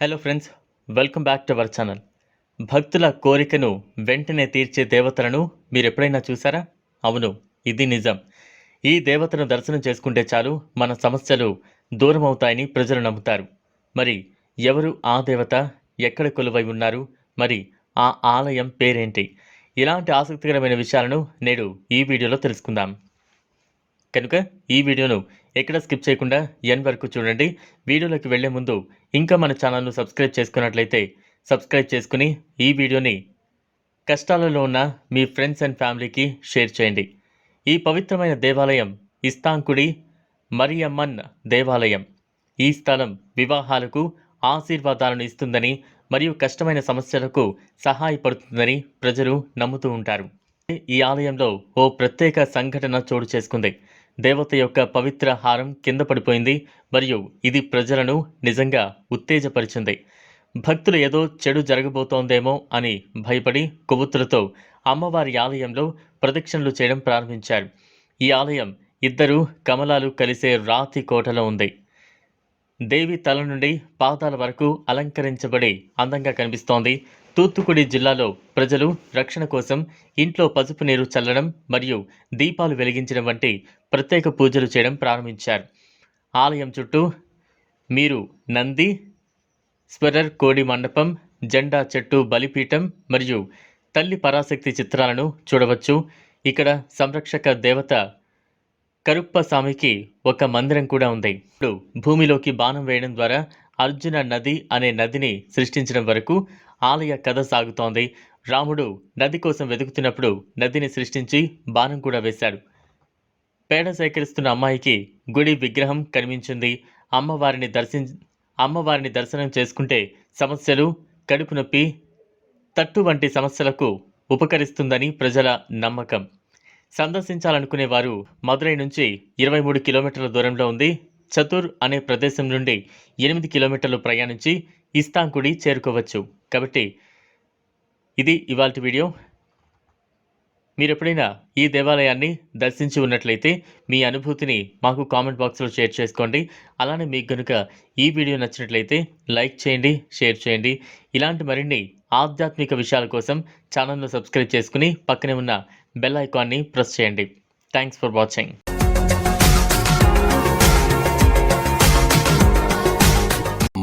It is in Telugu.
Hello friends welcome back to our channel భక్తుల కోరికను వెంటనే తీర్చే దేవతలను మీరు ఎప్పుడైనా చూసారా? అవును ఇది నిజం. ఈ దేవతను దర్శనం చేసుకుంటే చాలు మన సమస్యలు దూరం అవుతాయని ప్రజలు నమ్ముతారు. మరి ఎవరు ఆ దేవత? ఎక్కడ కొలువై ఉన్నారు? మరి ఆ ఆలయం పేరేంటి? ఇలాంటి ఆసక్తికరమైన విషయాలను నేడు ఈ వీడియోలో తెలుసుకుందాం. కనుక ఈ వీడియోను ఎక్కడ స్కిప్ చేయకుండా ఎన్ వరకు చూడండి. వీడియోలోకి వెళ్ళే ముందు ఇంకా మన ఛానల్ను సబ్స్క్రైబ్ చేసుకున్నట్లయితే సబ్స్క్రైబ్ చేసుకుని ఈ వీడియోని కష్టాలలో ఉన్న మీ ఫ్రెండ్స్ అండ్ ఫ్యామిలీకి షేర్ చేయండి. ఈ పవిత్రమైన దేవాలయం ఇస్తాంకుడి మరియమ్మన్ దేవాలయం. ఈ స్థలం వివాహాలకు ఆశీర్వాదాలను ఇస్తుందని మరియు కష్టమైన సమస్యలకు సహాయపడుతుందని ప్రజలు నమ్ముతూ ఉంటారు. ఈ ఆలయంలో ఓ ప్రత్యేక సంఘటన చోటు చేసుకుంది. దేవత యొక్క పవిత్ర హారం కింద పడిపోయింది మరియు ఇది ప్రజలను నిజంగా ఉత్తేజపరిచింది. భక్తులు ఏదో చెడు జరగబోతోందేమో అని భయపడి కొవ్వొత్తులతో అమ్మవారి ఆలయంలో ప్రదక్షిణలు చేయడం ప్రారంభించారు. ఈ ఆలయం ఇద్దరు కమలాలు కలిసే రాతి కోటలో ఉంది. దేవి తల నుండి పాదాల వరకు అలంకరించబడి అందంగా కనిపిస్తోంది. తూత్తుకుడి జిల్లాలో ప్రజలు రక్షణ కోసం ఇంట్లో పసుపు నీరు చల్లడం మరియు దీపాలు వెలిగించడం వంటి ప్రత్యేక పూజలు చేయడం ప్రారంభించారు. ఆలయం చుట్టూ మీరు నంది స్వరర్ కోడి మండపం జెండా చెట్టు బలిపీఠం మరియు తల్లి పరాశక్తి చిత్రాలను చూడవచ్చు. ఇక్కడ సంరక్షక దేవత కరుప్ప స్వామికి ఒక మందిరం కూడా ఉంది. ఇప్పుడు భూమిలోకి బాణం వేయడం ద్వారా అర్జున నది అనే నదిని సృష్టించడం వరకు ఆలయ కథ సాగుతోంది. రాముడు నది కోసం వెతుకుతున్నప్పుడు నదిని సృష్టించి బాణం కూడా వేశాడు. పేడ సేకరిస్తున్న అమ్మాయికి గుడి విగ్రహం కనిపించింది. అమ్మవారిని దర్శిం అమ్మవారిని దర్శనం చేసుకుంటే సమస్యలు కడుపు నొప్పి తట్టు వంటి సమస్యలకు ఉపకరిస్తుందని ప్రజల నమ్మకం. సందర్శించాలనుకునే వారు మదురై నుంచి ఇరవై మూడు కిలోమీటర్ల దూరంలో ఉంది. చతుర్ అనే ప్రదేశం నుండి ఎనిమిది కిలోమీటర్లు ప్రయాణించి ఇస్తాంకుడి చేరుకోవచ్చు. కాబట్టి ఇది ఇవాళ వీడియో. మీరు ఎప్పుడైనా ఈ దేవాలయాన్ని దర్శించి ఉన్నట్లయితే మీ అనుభూతిని మాకు కామెంట్ బాక్స్లో షేర్ చేసుకోండి. అలానే మీకు కనుక ఈ వీడియో నచ్చినట్లయితే లైక్ చేయండి షేర్ చేయండి. ఇలాంటి మరిన్ని ఆధ్యాత్మిక విషయాల కోసం ఛానల్ను సబ్స్క్రైబ్ చేసుకుని పక్కనే ఉన్న బెల్ ఐకాన్ని ప్రెస్ చేయండి. Thanks for watching.